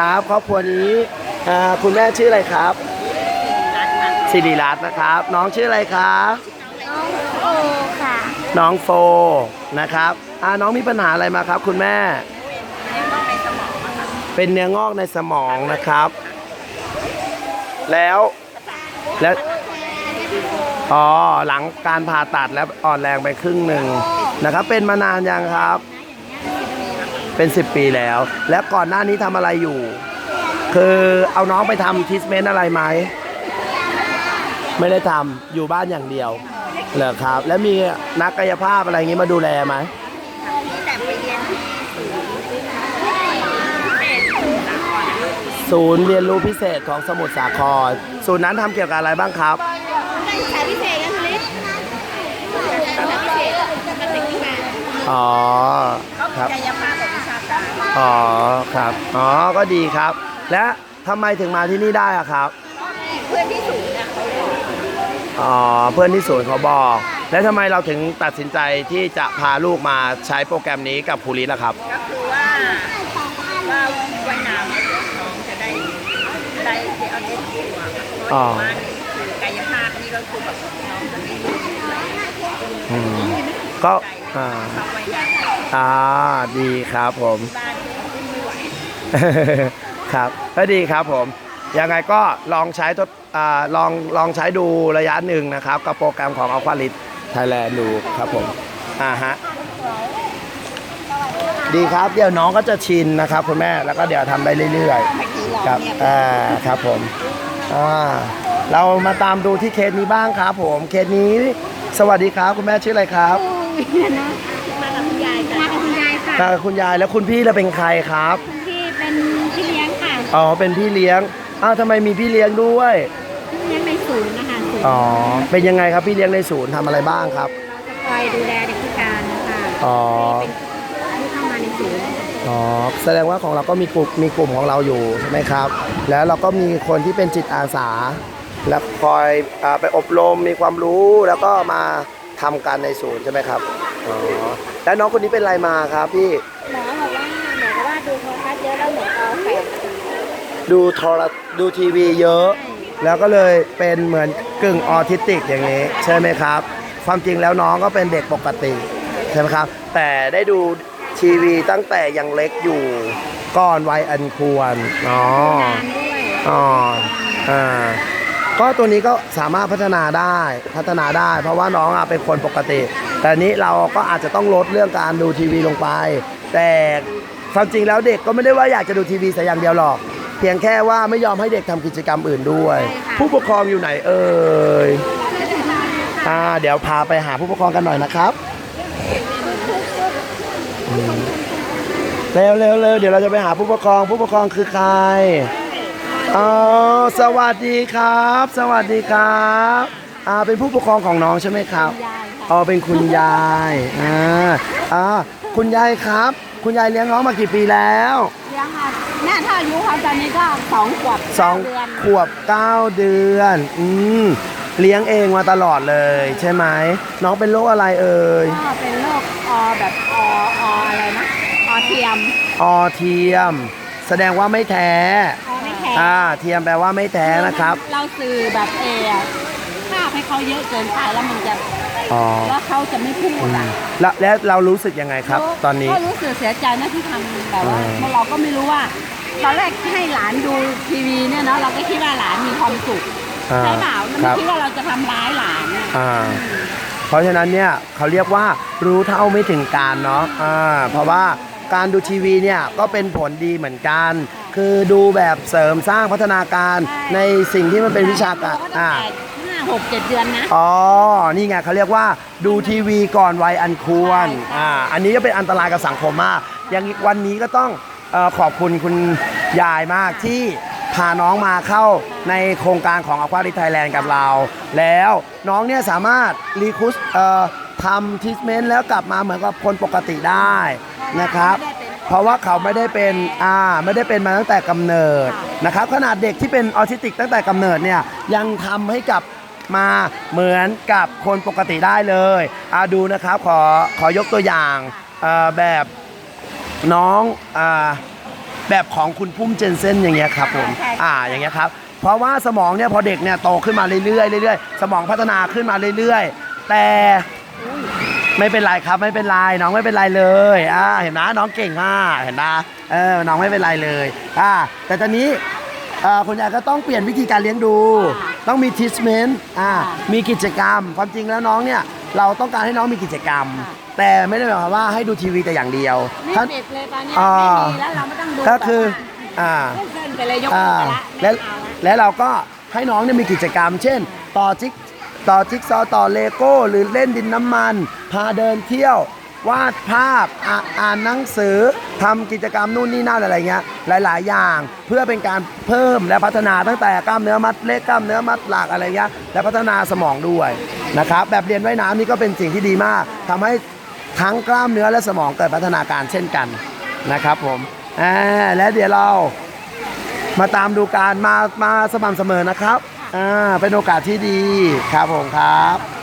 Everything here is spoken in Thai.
ครับครอบครัวนี้อ่าคุณแม่ชื่ออะไรครับ สิริรัตน์นะครับ น้องชื่ออะไรครับน้องโอค่ะ น้องโฟนะครับอ่าน้องมีปัญหาอะไรมาครับ คุณแม่เป็นเนื้องอกในสมองนะครับ แล้ว แล้วอ๋อหลังการผ่าตัดแล้วอ่อนแรงไปครึ่งหนึ่งนะครับ เป็นมานานยังครับ เป็น 10 ปีแล้ว แล้วก่อนหน้านี้ทำอะไรอยู่ คือเอาน้องไปทำทิสเมนต์อะไรไหมไม่ได้ทำอยู่บ้านอย่างเดียวเหรอครับ แล้วมีนักกายภาพอะไรอย่างงี้มาดูแลไหมแต่ไปเรียนที่ศูนย์เรียนรู้พิเศษของสมุทรสาคร ศูนย์นั้นทำเกี่ยวกับอะไรบ้างครับ การศึกษาพิเศษกันลิศการศึกษาพิเศษการเป็นที่มาอ๋อ ครับ กายภ อ๋อครับ อ๋อก็ดีครับ และทำไมถึงมาที่นี่ได้อะครับ เพื่อนที่สูงเนี่ยเขาบอกอ๋อเพื่อนที่ศูนย์เขาบอก แล้วทำไมเราถึงตัดสินใจที่จะพาลูกมาใช้โปรแกรมนี้กับครูลิศล่ะครับ ก็คือว่าว่าวันหนาวเนี่ยน้องจะได้ได้เดี๋ยวเอาเด็กตัวเพราะว่าอยู่บ้านคือกายภาพนี่ก็คือแบบน้องจะไม่รู้อะไรอืมก็อ่าเข้าไว้ยังอ่าดีครับผม บ้านไม่ไหว ครับก็ดีครับผม ยังไงก็ลองใช้ทดอ่าลองลองใช้ดูระยะหนึ่งนะครับ กับโปรแกรมของ a l p h a l i t Thailand ดูครับผม อ่าฮะ ดีครับ เดี๋ยวน้องก็จะชินนะครับคุณแม่ แล้วก็เดี๋ยวทำไปเรื่อยๆ ครับ อ่า ครับผม อ่า เรามาตามดูที่เคสนี้บ้างครับผม เคสนี้ สวัสดีครับคุณแม่ชื่ออะไรครับ มากับคุณยายค่ะมากับคุณยายค่ะอ่าคุณยายแล้วคุณพี่เราเป็นใครครับ คุณ พี่เป็นพี่เลี้ยงค่ะอ๋อเป็นพี่เลี้ยงอ้าวทำไมมีพี่เลี้ยงด้วยพี่เลี้ยงในศูนย์นะคะศูนย์อ๋อเป็นยังไงครับพี่เลี้ยงในศูนย์ทำอะไรบ้างครับเราจะคอยดูแลเด็กพิการนะคะอ๋อเป็นผู้เข้ามาในศูนย์อ๋อแสดงว่าของเราก็มีกลุ่มมีกลุ่มของเราอยู่ใช่ไหมครับ แล้วเราก็มีคนที่เป็นจิตอาสา แล้วคอยอาไปอบรมมีความรู้แล้วก็มาทำการในศูนย์ใช่ไหมครับอ๋อแล้วน้องคนนี้เป็นอะไรมาครับพี่หมอบอกว่าหมอบอกว่าดูโทรทัศน์เยอะแล้วเหมือนเอา แฝงดูโทรดูทีวีเยอะ แล้วก็เลยเป็นเหมือนกึ่งออทิสติกอย่างนี้ ใช่ไหมครับ ความจริงแล้วน้องก็เป็นเด็กปกติ ใช่ไหมครับ แต่ได้ดูทีวีตั้งแต่ยังเล็กอยู่ก่อนวัยอันควรอ๋อการด้วยอ๋ออ่าก็ตัวนี้ก็สามารถพัฒนาได้พัฒนาได้ เพราะว่าน้องอะเป็นคนปกติ แต่อันนี้เราก็อาจจะต้องลดเรื่องการดูทีวีลงไป แต่ ความจริงแล้วเด็กก็ไม่ได้ว่าอยากจะดูทีวีแต่อย่างเดียวหรอก เพียงแค่ว่าไม่ยอมให้เด็กทำกิจกรรมอื่นด้วย ผู้ปกครองอยู่ไหนเอ่ยอ่าเดี๋ยวพาไปหาผู้ปกครองกันหน่อยนะครับอืมเร็วเร็วเร็วเดี๋ยวเราจะไปหาผู้ปกครอง ผู้ปกครองคือใครอ๋อสวัสดีครับ สวัสดีครับอ่าเป็นผู้ปกครองของน้องใช่ไหมครับยายค่ะอ๋อเป็นคุณยายอ่าอ่าคุณยายครับ คุณยายเลี้ยงน้องมากี่ปีแล้วเลี้ยงค่ะแม่ถ้าอายุเขาตอนนี้ก็สองขวบสองเดือนขวบเก้าเดือน อืมเลี้ยงเองมาตลอดเลย ใช่ไหมน้องเป็นโรคอะไรเอ่ยก็เป็นโรคออแบบออออะไรนะออเทียมออเทียม แสดงว่าไม่แท้ออไม่แข็งอ่าเทียมแปลว่าไม่แท้นะครับ เราสื่อแบบเออภาพให้เขาเยอะเกินไปแล้วมันจะ อ๋อ แล้วเขาจะไม่พูดอะแล้วแล้วเรารู้สึกยังไงครับ ตอนนี้ ก็รู้สึกเสียใจนะที่ทำแบบว่าอืมเพราะเราก็ไม่รู้ว่าตอนแรกให้หลานดูทีวีเนี่ยเนาะเราก็คิดว่าหลานมีความสุขอ่าใช่เปล่าเราคไม่รับ คิดว่าเราจะทำร้ายหลานอะอ่า เพราะฉะนั้นเนี่ยเขาเรียกว่ารู้เท่าไม่ถึงการเนาะอ่าเพราะว่าการดูทีวีเนี่ยก็เป็นผลดีเหมือนกัน คือดูแบบเสริมสร้างพัฒนาการในสิ่งที่มันเป็นวิชาการเก็อ่าตั้งแต่ ห้าหกเจ็ดเดือนนะ อ๋อ นี่ไงเขาเรียกว่าดูทีวีก่อนวัยอันควร ใช่ อ่า อันนี้ก็เป็นอันตรายกับสังคมมากอย่างวันนี้ก็ต้องเออขอบคุณคุณยายมากที่พาน้องมาเข้าในโครงการของ a q u a r i ไทยแลนด์กับเรา แล้วน้องเนี่ยสามารถรีคูสเอ่อทำทิสเมนต์แล้วกลับมาเหมือนกับคนปกติได้นะครับ เพราะว่าเขาไม่ได้เป็น อ่า ไม่ได้เป็นมาตั้งแต่กำเนิดนะครับ ขนาดเด็กที่เป็นออทิสติกตั้งแต่กำเนิดเนี่ย ยังทำให้กับ มาเหมือนกับคนปกติได้เลยอาดูนะครับขอขอยกตัวอย่างแบบน้องอแบบของคุณพุ่มเจนเซนอย่างเงี้ยครับผมอ่าอย่างเงี้ยครับเพราะว่าสมองเนี่ยพอเด็กเนี่ยโตขึ้นมาเรื่อยๆเรื่อยๆสมองพัฒนาขึ้นมาเรื่อยๆ แต่ไม่เป็นไรครับไม่เป็นไรน้องไม่เป็นไรเลยอ่าเห็นนะน้องเก่งมากเห็นนะเออน้องไม่เป็นไรเลยอ่าแต่ตอนนี้ เอ่อคุณยายก็ต้องเปลี่ยนวิธีการเลี้ยงดู ต้องมีทิสเมนต์อ่ามีกิจกรรม ความจริงแล้วน้องเนี่ยเราต้องการให้น้องมีกิจกรรม แต่ไม่ได้หมายความว่าให้ดูทีวีแต่อย่างเดียวไม่ถ้า เด็ดเลยตอนเนี้ยอ่า ไม่มีแล้วเราไม่ต้องดูก็คืออ่าเพื่อนๆไปเลยยกอ่ามือไปละและไม่เอาละ และเราก็ให้น้องเนี่ยมีกิจกรรม เช่น ต่อจิ๊กต่อจิ๊กซอว์ต่อเลโก้ หรือเล่นดินน้ำมัน พาเดินเที่ยว วาดภาพอ่าอ่านหนังสือทำกิจกรรมนู่นนี่นั่นอะไรเงี้ยหลาย ๆ อย่าง เพื่อเป็นการเพิ่มและพัฒนาตั้งแต่กล้ามเนื้อมัดเล็กกล้ามเนื้อมัดหลักอะไรเงี้ยและพัฒนาสมองด้วยนะครับแบบเรียนว่ายน้ำนี่ก็เป็นสิ่งที่ดีมากทำให้ทั้งกล้ามเนื้อและสมองเกิดพัฒนาการเช่นกันนะครับผมอ่าและเดี๋ยวเรา มาตามดูการมามาสม่ำเสมอนะครับ อ่า เป็นโอกาสที่ดีครับผมครับ